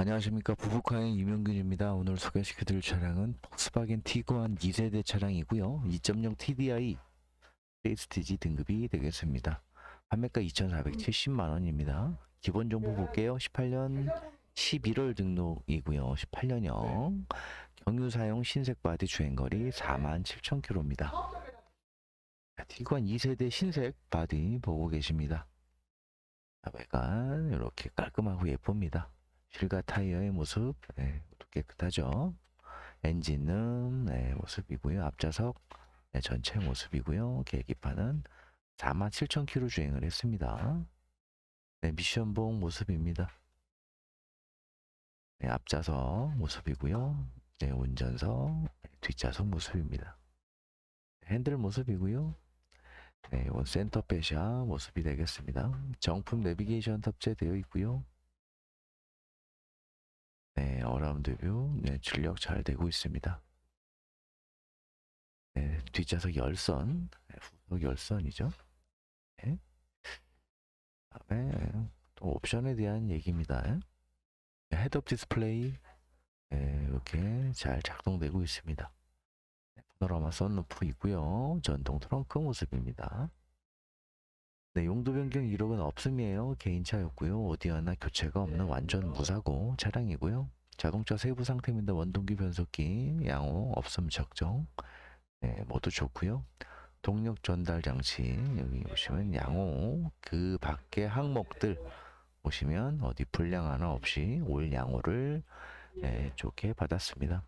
안녕하십니까 부부카의 이명균입니다. 오늘 소개시켜드릴 차량은 폭스바겐 티구안 2세대 차량이고요. 2.0 TDI 프레스티지 등급이 되겠습니다. 판매가 2,470만 원입니다. 기본 정보 볼게요. 18년 11월 등록이고요. 18년형 경유 사용 신색 바디 주행거리 47,000km입니다. 티구안 2세대 신색 바디 보고 계십니다. 외관 이렇게 깔끔하고 예쁩니다. 실과 타이어의 모습 네, 깨끗하죠. 엔진은 네, 모습이고요. 앞좌석 네, 전체 모습이고요. 계기판은 47,000km 주행을 했습니다. 네, 미션봉 모습입니다. 네, 앞좌석 모습이고요. 네, 운전석 네, 뒷좌석 모습입니다. 핸들 모습이고요. 네, 이건 센터 페샤 모습이 되겠습니다. 정품 내비게이션 탑재되어 있고요. 네, 어라운드 뷰, 네, 출력 잘 되고 있습니다. 네, 뒷좌석 열선, 네, 후석 열선이죠. 네. 다음에 또 옵션에 대한 얘기입니다. 네, 헤드업 디스플레이 네, 이렇게 잘 작동되고 있습니다. 네, 파노라마 썬루프 있고요. 전동 트렁크 모습입니다. 네, 용도 변경 이력은 없음이에요. 개인차였고요. 어디 하나 교체가 없는 완전 무사고 차량이고요. 자동차 세부 상태입니다. 원동기 변속기, 양호, 없음 적정. 네, 모두 좋고요. 동력 전달 장치 여기 보시면 양호 그 밖에 항목들 보시면 어디 불량 하나 없이 올 양호를 네, 좋게 받았습니다.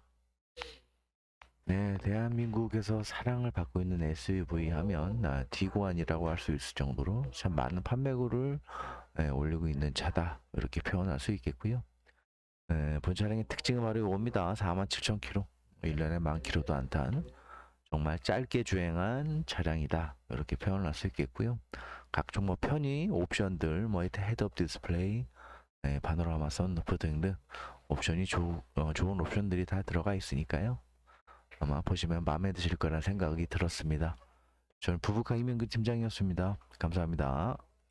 네, 대한민국에서 사랑을 받고 있는 SUV 하면 아, 디고안이라고 할 수 있을 정도로 참 많은 판매고를 예, 올리고 있는 차다 이렇게 표현할 수 있겠고요. 예, 본 차량의 특징은 바로 이겁니다. 47,000km, 1년에 만 킬로도 안 탄 정말 짧게 주행한 차량이다 이렇게 표현할 수 있겠고요. 각종 뭐 편의 옵션들, 뭐 헤드업 디스플레이, 예, 파노라마 선루프 등등 옵션이 조, 어, 좋은 옵션들이 다 들어가 있으니까요. 아마 보시면 마음에 드실 거라 생각이 들었습니다. 저는 부부카 이명근 팀장이었습니다. 감사합니다.